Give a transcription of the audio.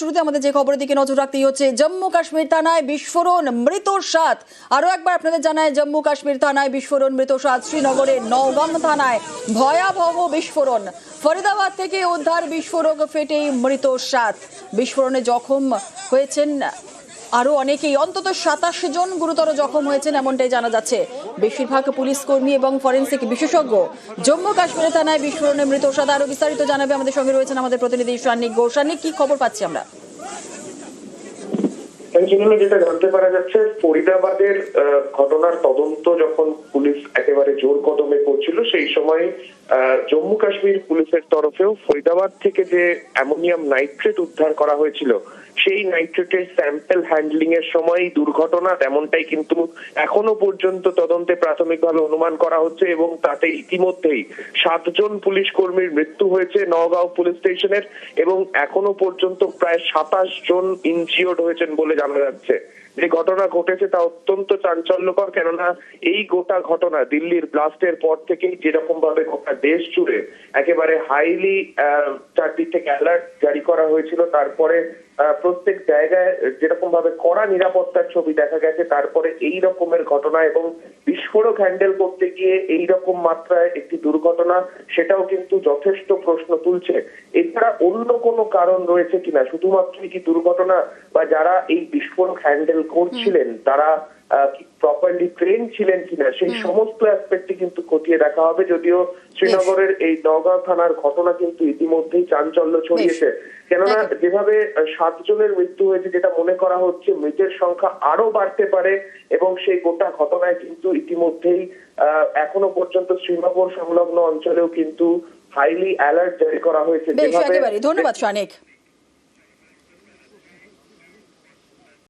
শুরুতে আমাদের যে খবরের দিকে নজর রাখতেই হচ্ছে, জম্মু কাশ্মীর থানায় বিস্ফোরণ, মৃত সাত। আরও একবার আপনাদের জানায়, জম্মু কাশ্মীর থানায় বিস্ফোরণ, মৃত সাত। শ্রীনগরের নওগাম থানায় ভয়াবহ বিস্ফোরণ। ফরিদাবাদ থেকে উদ্ধার বিস্ফোরক ফেটে মৃত সাত। বিস্ফোরণে জখম হয়েছেন আরও অনেকেই, অন্তত সাতাশ জন গুরুতর জখম হয়েছেন এমনটাই জানা যাচ্ছে। বেশিরভাগ পুলিশ কর্মী এবং ফরেন্সিক বিশেষজ্ঞ জম্মু কাশ্মীরে থানায় বিস্ফোরণে মৃত সাদা আরও বিস্তারিত জানাবে আমাদের সঙ্গে রয়েছেন আমাদের প্রতিনিধি সান্নিক গৌসানিক কি খবর পাচ্ছি আমরা? যেটা জানতে পারা যাচ্ছে, ফরিদাবাদের ঘটনার তদন্ত যখন পুলিশ একেবারে জোর কদমে করছিল, সেই সময় জম্মু কাশ্মীর পুলিশের তরফেও ফরিদাবাদ থেকে যে অ্যামোনিয়াম নাইট্রেট উদ্ধার করা হয়েছিল, সেই নাইট্রেটের হ্যান্ডলিং এর সময় দুর্ঘটনা তেমনটাই কিন্তু এখনও পর্যন্ত তদন্তে প্রাথমিকভাবে অনুমান করা হচ্ছে এবং তাতে ইতিমধ্যেই সাতজন পুলিশ কর্মীর মৃত্যু হয়েছে নওগাঁও পুলিশ স্টেশনের এবং এখনও পর্যন্ত প্রায় সাতাশ জন ইনজিওর্ড হয়েছেন বলে জানা যাচ্ছে। যে ঘটনা ঘটেছে তা অত্যন্ত চাঞ্চল্যকর, কেননা এই গোটা ঘটনা দিল্লির ব্লাস্টের পর থেকেই যেরকম ভাবে গোটা দেশ জুড়ে একেবারে হাইলি চারদিক থেকে অ্যালার্ট জারি করা হয়েছিল, তারপরে প্রত্যেক জায়গায় যেরকম ভাবে কড়া নিরাপত্তার ছবি দেখা গেছে তারপরে এই রকমের ঘটনা এবং বিস্ফোরক হ্যান্ডেল করতে গিয়ে এই রকম মাত্রায় একটি দুর্ঘটনা সেটাও কিন্তু যথেষ্ট প্রশ্ন তুলছে। এছাড়া অন্য কোনো কারণ রয়েছে কিনা? শুধুমাত্র কি দুর্ঘটনা বা যারা এই বিস্ফোরক হ্যান্ডেল করছিলেন তারা প্রপারলি ট্রেন ছিলেন কিনা সেই সমস্ত অ্যাসপেক্টে কিন্তু খতিয়ে দেখা হবে যদিও শ্রীনগরের এই নওগাঁ থানার ঘটনা কিন্তু ইতিমধ্যেই চাঞ্চল্য ছড়িয়েছে। কেননা যেভাবে সাতজনের মৃত্যু হয়েছে যেটা মনে করা হচ্ছে মৃতের সংখ্যা আরও বাড়তে পারে এবং সেই গোটা ঘটনায় কিন্তু ইতিমধ্যেই আহ, এখনও পর্যন্ত শ্রীনগর সংলগ্ন অঞ্চলেও কিন্তু হাইলি অ্যালার্ট জারি করা হয়েছে। ধন্যবাদ